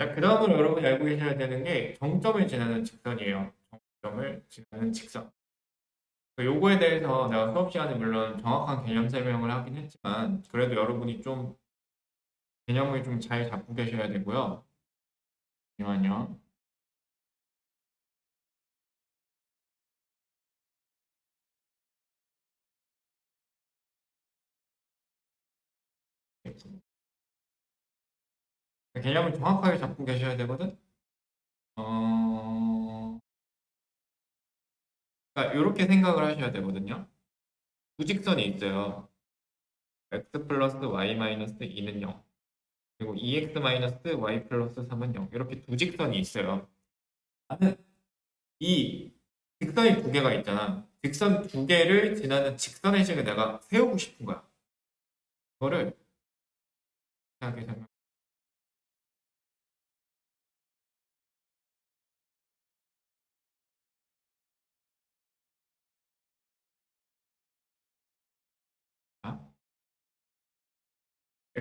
자, 그 다음으로 여러분이 알고 계셔야 되는 게 정점을 지나는 직선이에요. 정점을 지나는 직선. 그 요거에 대해서 내가 수업 시간에 물론 정확한 개념 설명을 하긴 했지만 그래도 여러분이 좀 개념을 좀 잘 잡고 계셔야 되고요. 잠시만요. 개념을 정확하게 잡고 계셔야 되거든. 어, 그러니까 이렇게 생각을 하셔야 되거든요. 두 직선이 있어요. x 플러스 y 마이너스 2는 0. 그리고 2x 마이너스 y 플러스 3은 0. 이렇게 두 직선이 있어요. 나는 이 직선이 두 개가 있잖아. 직선 두 개를 지나는 직선의 식을 내가 세우고 싶은 거야. 그거를 이렇게 설명.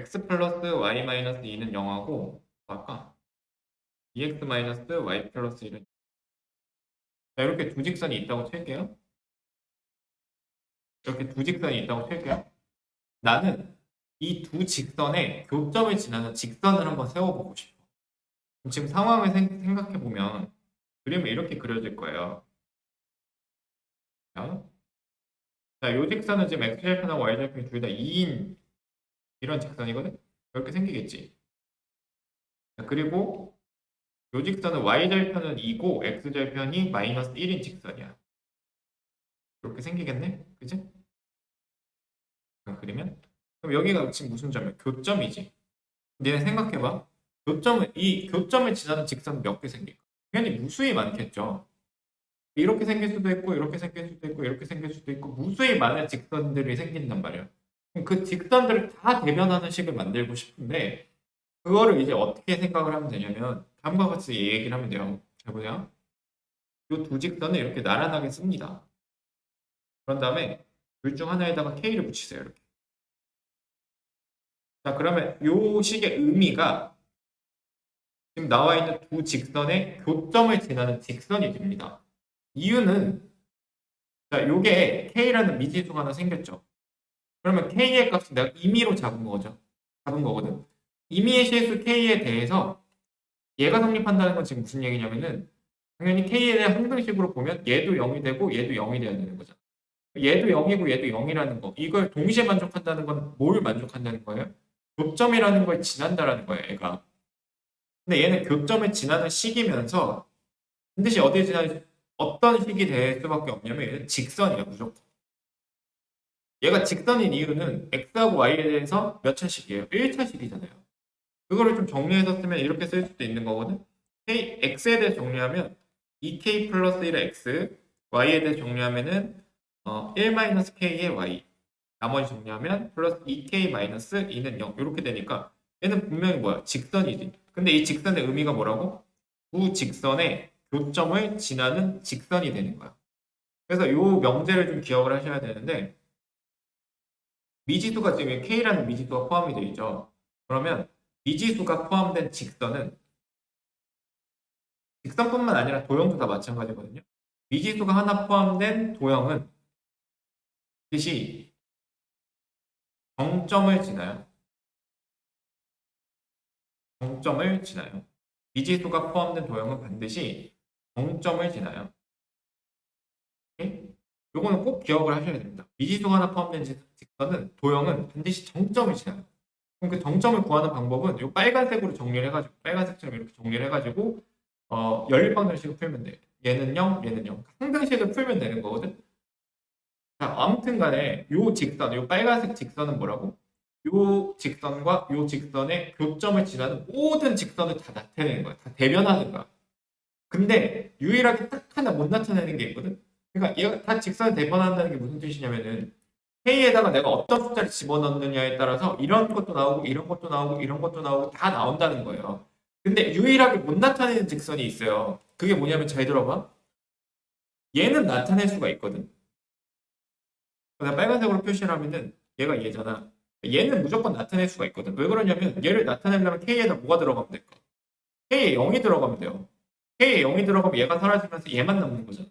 X 플러스 y 마이너스 2는 0하고 아까 2x 마이너스 y 플러스 1은 자, 이렇게 두 직선이 있다고 칠게요. 이렇게 두 직선이 있다고 칠게요. 나는 이 두 직선의 교점을 지나는 직선을 한번 세워보고 싶어. 지금 상황을 생, 생각해보면 그림이 이렇게 그려질 거예요. 자, 자, 요 직선은 지금 x절편하고 y절편이 둘 다 2인 이런 직선이거든? 이렇게 생기겠지. 자, 그리고 요 직선은 y절편은 2고 x절편이 마이너스 1인 직선이야. 이렇게 생기겠네? 그지? 그리면 그럼 여기가 지금 무슨 점이야? 교점이지. 니네 생각해봐. 교점은 이 교점을 지나는 직선 몇 개 생길까? 당연히 무수히 많겠죠. 이렇게 생길 수도 있고 이렇게 생길 수도 있고 이렇게 생길 수도 있고 무수히 많은 직선들이 생긴단 말이야. 그 직선들을 다 대변하는 식을 만들고 싶은데 그거를 이제 어떻게 생각을 하면 되냐면 다음과 같이 얘기를 하면 돼요. 잘 보세요. 이 두 직선을 이렇게 나란하게 씁니다. 그런 다음에 둘 중 하나에다가 K를 붙이세요. 이렇게. 자, 그러면 요 식의 의미가 지금 나와 있는 두 직선의 교점을 지나는 직선이 됩니다. 이유는 자, 요게 K라는 미지수가 하나 생겼죠. 그러면 K의 값은 내가 임의로 잡은 거죠. 잡은 거거든. 임의의 실수 K에 대해서 얘가 성립한다는 건 지금 무슨 얘기냐면은 당연히 K에 대한 항등식으로 보면 얘도 0이 되고 얘도 0이 돼야 되는 거잖아. 얘도 0이고 얘도 0이라는 거. 이걸 동시에 만족한다는 건 뭘 만족한다는 거예요? 교점이라는 걸 지난다라는 거예요, 얘가. 근데 얘는 교점을 지나는 식이면서 반드시 어디에 지나는 어떤 식이 될 수밖에 없냐면 얘는 직선이야, 무조건. 얘가 직선인 이유는 x하고 y에 대해서 몇 차식이에요? 1차식이잖아요. 그거를 좀 정리해서 쓰면 이렇게 쓸 수도 있는 거거든. k, x에 대해 정리하면 2k 플러스 1의 x, y에 대해 정리하면은 어, 1-k의 y, 나머지 정리하면 플러스 2k 마이너스 2는 0 이렇게 되니까 얘는 분명히 뭐야? 직선이지. 근데 이 직선의 의미가 뭐라고? 두 직선의 교점을 지나는 직선이 되는 거야. 그래서 이 명제를 좀 기억을 하셔야 되는데 미지수가 지금 K라는 미지수가 포함이 되어 있죠. 그러면 미지수가 포함된 직선은 직선뿐만 아니라 도형도 다 마찬가지거든요. 미지수가 하나 포함된 도형은 뜻이 정점을 지나요. 정점을 지나요. 미지수가 포함된 도형은 반드시 정점을 지나요. 오케이? 요거는 꼭 기억을 하셔야 됩니다. 미지수가 하나 포함된 직선은 도형은 반드시 정점을 지나요. 그럼 그 정점을 구하는 방법은 이 빨간색으로 정리를 해가지고 빨간색처럼 이렇게 정리를 해가지고 어, 연립방정식을 풀면 돼요. 얘는 0, 얘는 0. 항등식을 풀면 되는 거거든. 자, 아무튼 간에 요 직선, 요 빨간색 직선은 뭐라고? 요 직선과 요 직선의 교점을 지나는 모든 직선을 다 나타내는 거야. 다 대변하는 거야. 근데 유일하게 딱 하나 못 나타내는 게 있거든. 그러니까 얘가 다 직선을 대변한다는 게 무슨 뜻이냐면은 K에다가 내가 어떤 숫자를 집어넣느냐에 따라서 이런 것도 나오고 이런 것도 나오고 이런 것도 나오고 다 나온다는 거예요. 근데 유일하게 못 나타내는 직선이 있어요. 그게 뭐냐면 잘 들어봐. 얘는 나타낼 수가 있거든. 내가 빨간색으로 표시를 하면은 얘가 얘잖아. 얘는 무조건 나타낼 수가 있거든. 왜 그러냐면 얘를 나타내려면 K에다 뭐가 들어가면 될까? K에 0이 들어가면 돼요. K에 0이 들어가면 얘가 사라지면서 얘만 남는 거죠.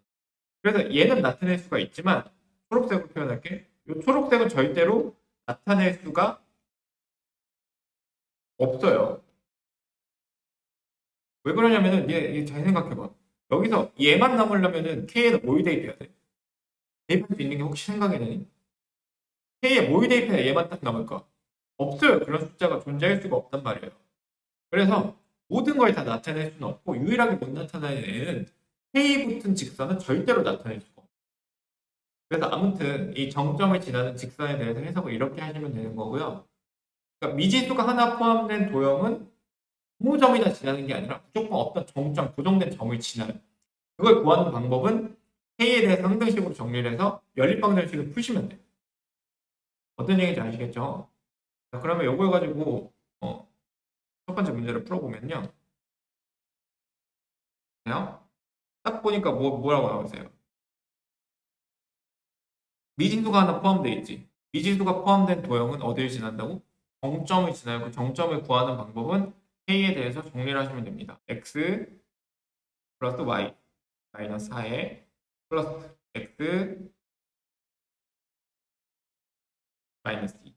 그래서 얘는 나타낼 수가 있지만 초록색으로 표현할게. 이 초록색은 절대로 나타낼 수가 없어요. 왜 그러냐면은 얘, 얘 잘 생각해봐. 여기서 얘만 남으려면은 K에는 뭘 대입해야 돼? 대입할 수 있는 게 혹시 생각이 나니? K에 뭘 대입해야 얘만 딱 남을까? 없어요. 그런 숫자가 존재할 수가 없단 말이에요. 그래서 모든 걸 다 나타낼 수는 없고 유일하게 못 나타내는 애는 K 붙은 직선은 절대로 나타낼 수가 없어요. 그래서 아무튼 이 정점을 지나는 직선에 대해서 해석을 이렇게 하시면 되는 거고요. 그러니까 미지수가 하나 포함된 도형은 아무 점이나 지나는 게 아니라 무조건 어떤 정점, 고정된 점을 지나요. 그걸 구하는 방법은 K에 대해서 항등식으로 정리를 해서 연립방정식을 푸시면 돼요. 어떤 얘기인지 아시겠죠? 자, 그러면 이걸 가지고 어, 첫 번째 문제를 풀어보면요. 그냥 딱 보니까 뭐, 뭐라고 나오세요? 미지수가 하나 포함되어 있지. 미지수가 포함된 도형은 어디를 지난다고? 정점을 지나요. 그 정점을 구하는 방법은 K에 대해서 정리를 하시면 됩니다. X 플러스 Y 마이너스 4에 플러스 X 마이너스 2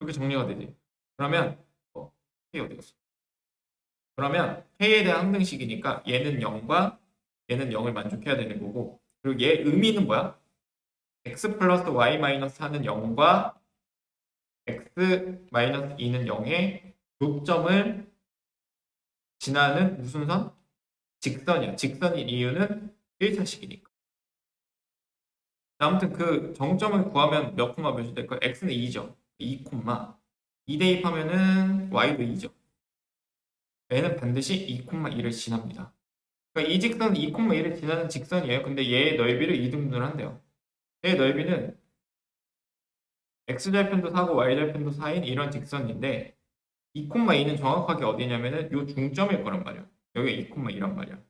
이렇게 정리가 되지. 그러면 어, K 어디 갔어? 그러면 K에 대한 항등식이니까 얘는 0과 얘는 0을 만족해야 되는 거고 그리고 얘 의미는 뭐야? x 플러스 y 마이너스 4는 0과 x 마이너스 2는 0의 교점을 지나는 무슨 선? 직선이야. 직선인 이유는 1차식이니까. 아무튼 그 정점을 구하면 몇 콤마 몇이 될까요? x는 2죠. 2 콤마 2 대입하면은 y도 2죠. 얘는 반드시 2 콤마 2를 지납니다. 그러니까 이 직선은 2 콤마 2를 지나는 직선이에요. 근데 얘의 넓이를 2등분을 한대요. 얘의 넓이는 x절편도 4고 y절편도 4인 이런 직선인데 2,2는 정확하게 어디냐면은 요 중점일 거란 말이야. 여기가 2,2란 말이야.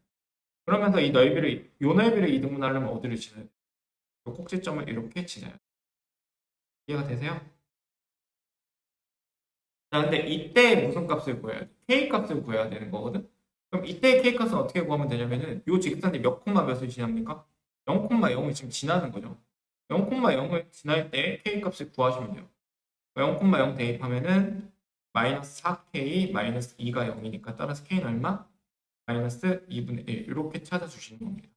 그러면서 이 넓이를 요 넓이를 2등분하려면 어디를 지나야 돼? 요 꼭지점을 이렇게 지나야 돼. 이해가 되세요? 자, 근데 이때 무슨 값을 구해야 돼? k 값을 구해야 되는 거거든. 그럼 이때 k 값은 어떻게 구하면 되냐면은 요 직선이 몇 콤마 몇을 지납니까? 0,0을 지금 지나는 거죠. 0,0을 지날 때 k 값을 구하시면 돼요. 0,0 대입하면은 마이너스 4k 마이너스 2가 0이니까 따라서 k는 얼마? 마이너스 2분의 1 이렇게 찾아주시는 겁니다.